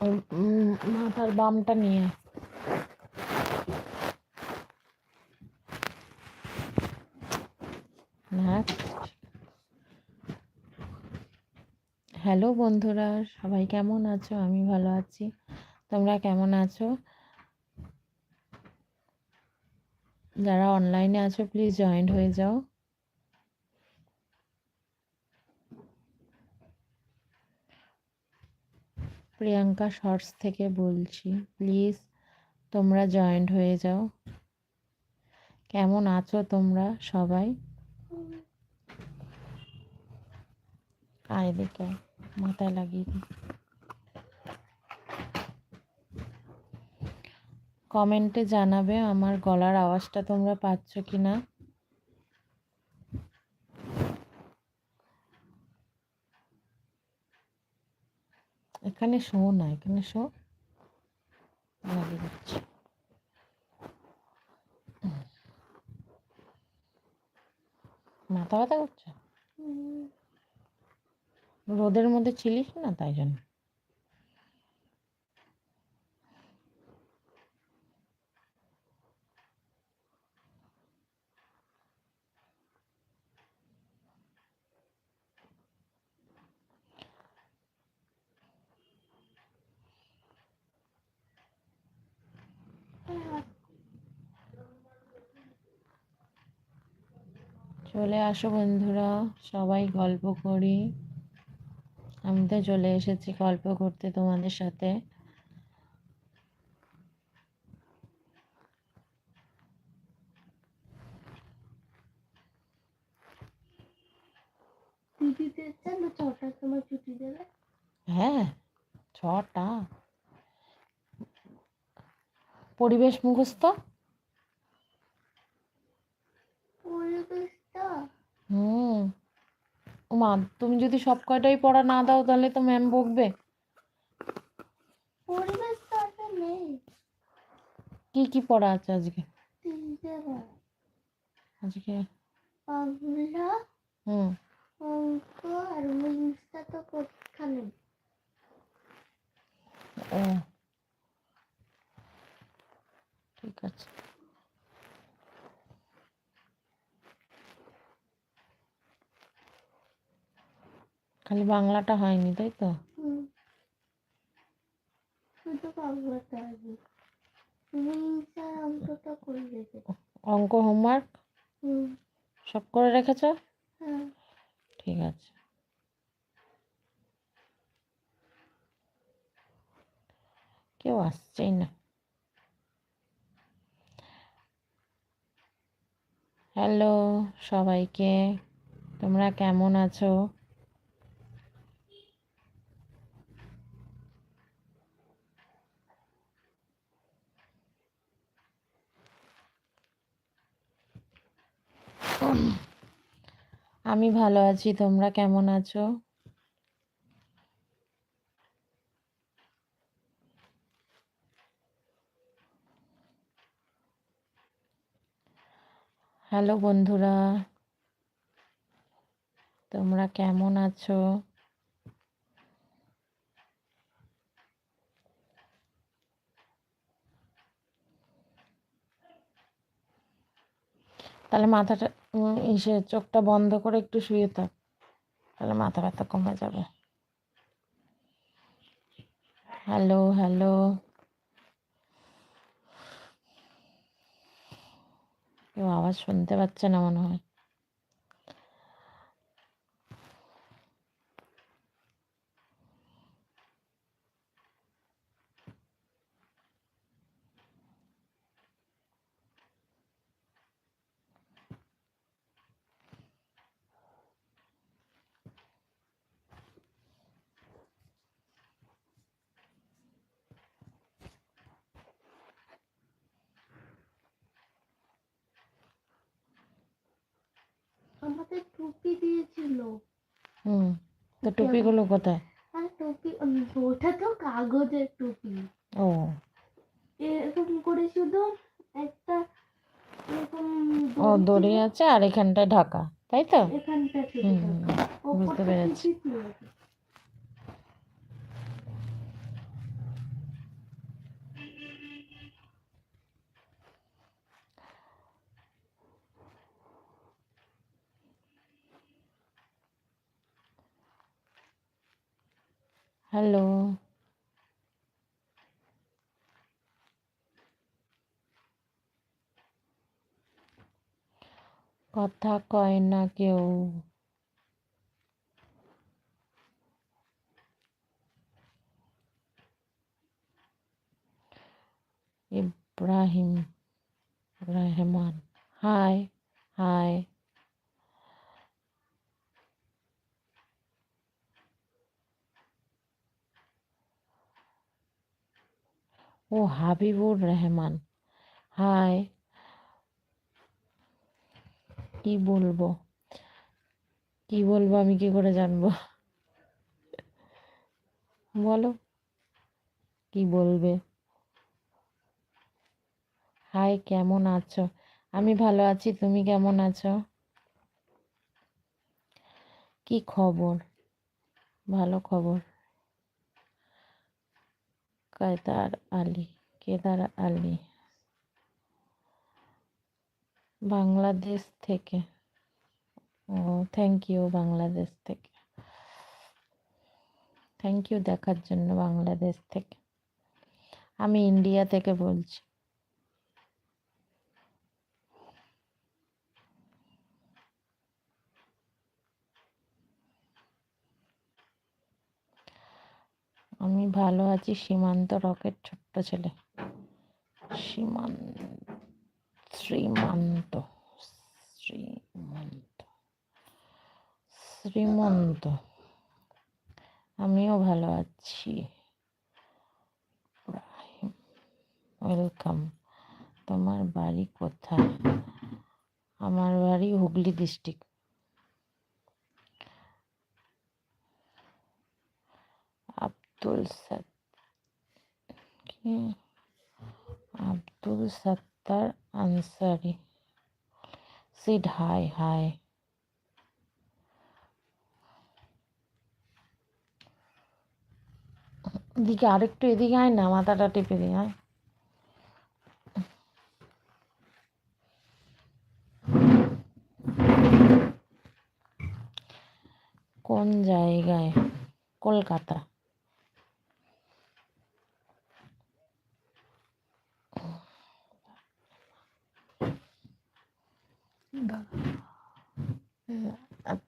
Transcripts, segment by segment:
মাথার বামটা নিয়ে। হ্যালো বন্ধুরা, সবাই কেমন আছো? আমি ভালো আছি। তোমরা কেমন আছো? যারা অনলাইনে আছো প্লিজ জয়েন্ট হয়ে যাও। প্রিয়াঙ্কা শর্টস থেকে বলছি, প্লিজ তোমরা জয়েন্ট হয়ে যাও। কেমন আছো তোমরা সবাই? আয় দেখে, মাথায় লাগিয়ে দিই। কমেন্টে জানাবে আমার গলার আওয়াজটা তোমরা পাচ্ছ কি না এখানে শো না এখানে শো। লাগিয়ে দিচ্ছি। মাথা ব্যথা করছে? রোদের মধ্যে ছিলিস না তাই জন্য? চলে আসো বন্ধুরা সবাই গল্প করি। আমি তো চলে এসেছি গল্প করতে তোমাদের সাথে। হ্যাঁ ছটা। পরিবেশ মুখস্থ? পরিবেশটা হুম। মা তুমি যদি সব কয়টাই পড়া না দাও তাহলে তো ম্যাম বকবে। নেই কি কি পড়া আছে আজকে? আজকে? বাংলা হুম। অঙ্ক আর ইংলিশটা তো পরীক্ষা নেই। ও। ঠিক আছে। খালি বাংলাটা হয়নি তাই তো? শুধু বাংলাটা আছে অঙ্কটা করে রেখেছে অঙ্ক হোমওয়ার্ক সব করে রেখেছো? হ্যাঁ। ঠিক আছে। কেউ আসছেই না। হ্যালো সবাইকে। তোমরা কেমন আছো? আমি ভালো আছি তোমরা কেমন আছো? হ্যালো বন্ধুরা তোমরা কেমন আছো? তাহলে মাথাটা ইসে চোখটা বন্ধ করে একটু শুয়ে থাক, তাহলে মাথা ব্যথা কমে যাবে। Hello hello. কেউ আওয়াজ শুনতে পাচ্ছে না মনে হয়। আমাদের টুপি দিয়েছিল। হুম তো টুপিগুলো কোথায়? আর টুপি ওটা তো কাগজের টুপি। ও। এরকম করে শুধু একটা এরকম ও দড়ি আছে আর এখানটায় ঢাকা তাই তো? এখানটা। বুঝতে পেরেছি। হ্যালো। কথা কয় না কেউ। ইব্রাহিম রহমান হাই হাই ও হাবিবুর রহমান। হাই কি বলব? কি বলব আমি, কি করে জানব? বলো, কি বলবে? হাই কেমন আছো? আমি ভালো আছি, তুমি কেমন আছো? কি খবর? ভালো খবর। কেদার আলী কেদার আলী বাংলাদেশ থেকে। ও থ্যাংক ইউ বাংলাদেশ থেকে। থ্যাংক ইউ দেখার জন্য বাংলাদেশ থেকে। আমি ইন্ডিয়া থেকে বলছি। আমি ভালো আছি, সীমান্ত রকেট ছোট্ট ছেলে। সীমান্ত, শ্রীমন্ত শ্রীমন্ত শ্রীমন্ত। আমিও ভালো আছি। ওয়েলকাম। তোমার বাড়ি কোথায়? আমার বাড়ি হুগলি ডিস্ট্রিক্ট আব্দুল সাত কি? আব্দুল সত্তার আনসারি সিড হাই হাই এদিকে আরেকটু এদিকে আয় না, মাথাটা টিপে দিই, আয়। কোন জায়গায়? কলকাতা।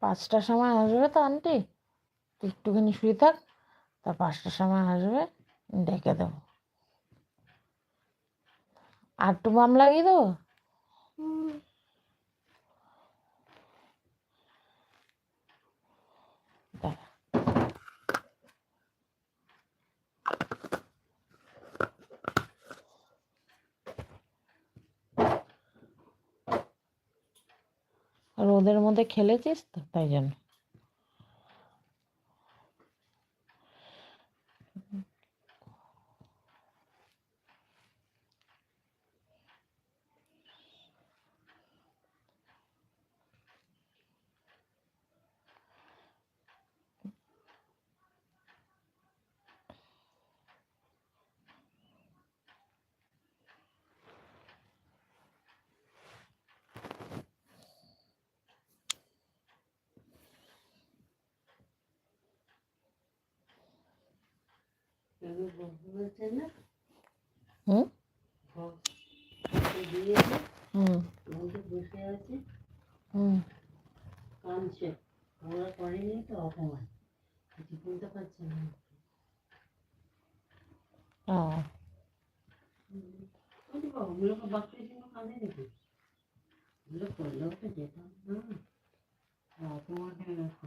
পাঁচটার সময় আসবে তো, আন্টি? একটুখানি শুয়ে থাক তা পাঁচটার সময় আসবে, ডেকে দেবো। আর একটু বাম লাগিয়ে দেবো? রোদের মধ্যে খেলেছিস তো? তাই জন্য। হুম বসে আছে হুম কাঁদছে আমরা করেনি তো অপমান কিছু বলতে পারছে না ও ওরে বাবা ওগুলোকে বাচ্চার জন্য কাঁদে নাকি ওগুলো করলেও তো যেতাম না অপমান হয়ে গেছে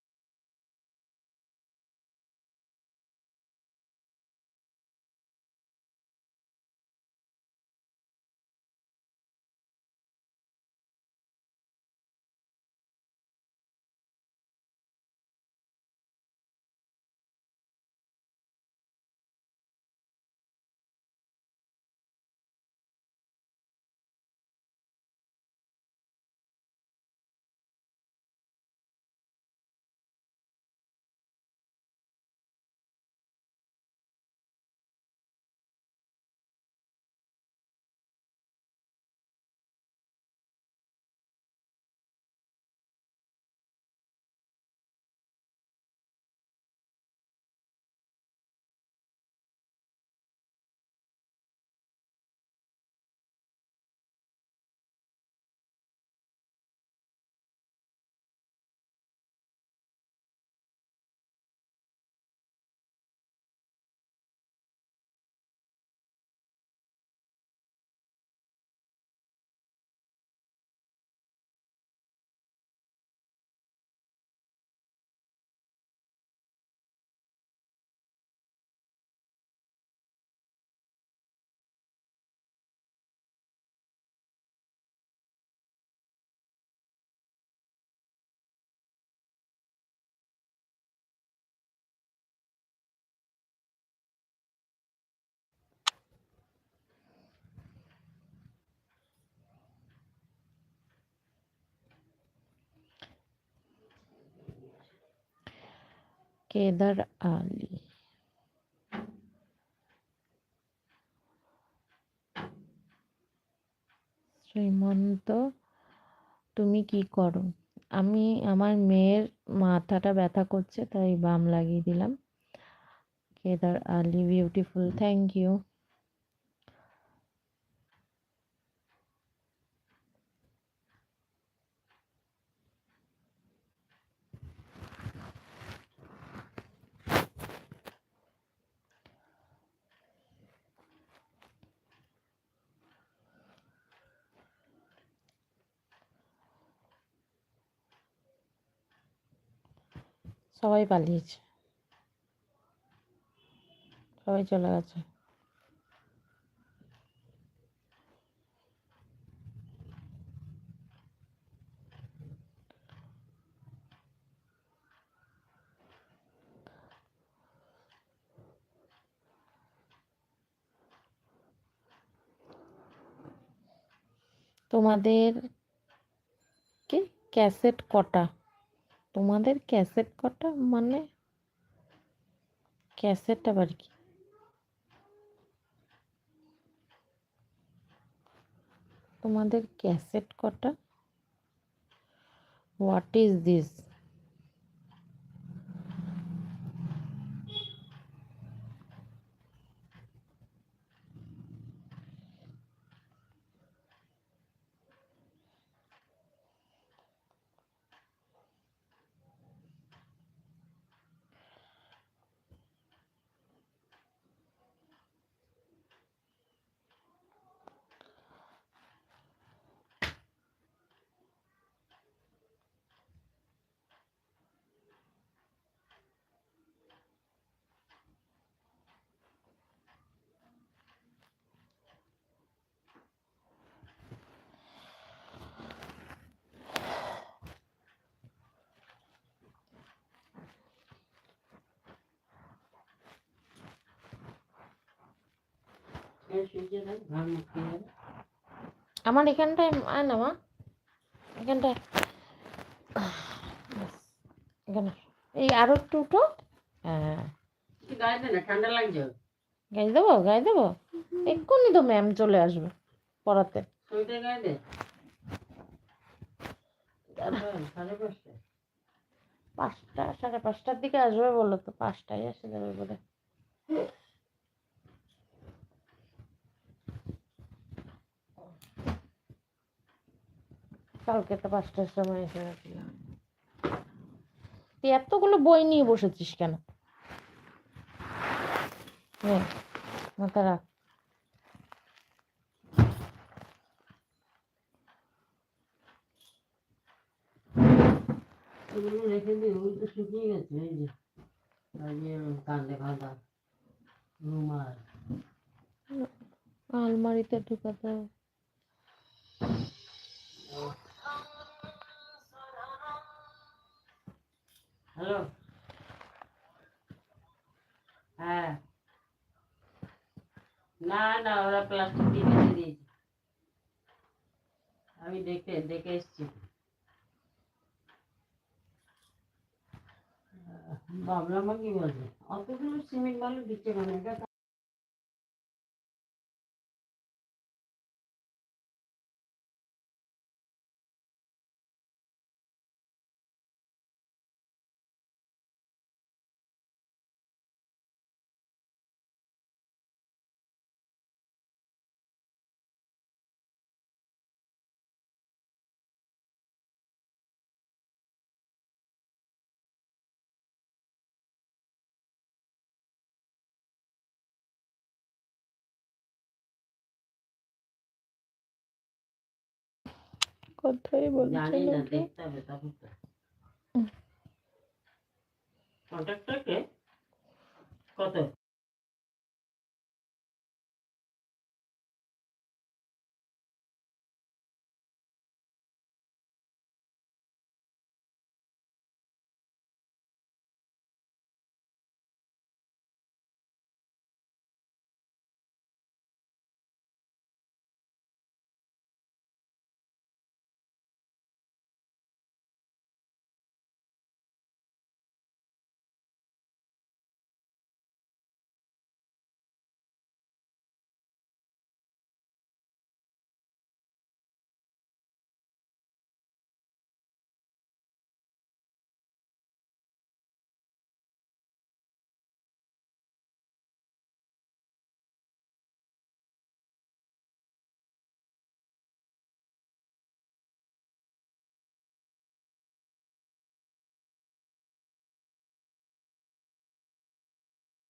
কেদার আলী শ্রীমন্ত তুমি কি করো? আমি, আমার মেয়ের মাথাটা ব্যথা করছে, তাই বাম লাগিয়ে দিলাম। Kedar Ali beautiful thank you সবাই পালিয়েছে। সবাই চলে গেছে। তোমাদের কি? ক্যাসেট কটা? তোমাদের ক্যাসেট কটা? মানে ক্যাসেট আবার কি? তোমাদের ক্যাসেট কটা? হোয়াট ইজ দিস আমার এখানটায় না মা। এখানটায়। এখানে। এই আরও একটু উঠো। হ্যাঁ। গায়ে দেবো গায়ে দেবো? এক্ষুনি তো ম্যাম চলে আসবে পড়াতে। পাঁচটা, সাড়ে পাঁচটার দিকে আসবে বলো তো, পাঁচটায় এসে যাবে বলে কালকে তো পাঁচটার সময় এসে গেছিল তুই এতগুলো বই নিয়ে বসেছিস কেন? মাথা রাখ। রেখে দিই তো শুকিয়ে গেছে এই যে। কান্দে রুমাল। আলমারিতে ঢুকাতে না, ওরা প্লাস্টিক দিয়ে বেঁধে দিয়েছে। আমি দেখে দেখে এসছি। বাবলা মা কি বলছে অতগুলো সিমেন্ট বালু দিচ্ছে মানে কথাই বলছে জানি না না দেখতে হবে তখন তো। কন্ট্রাক্টরকে কত?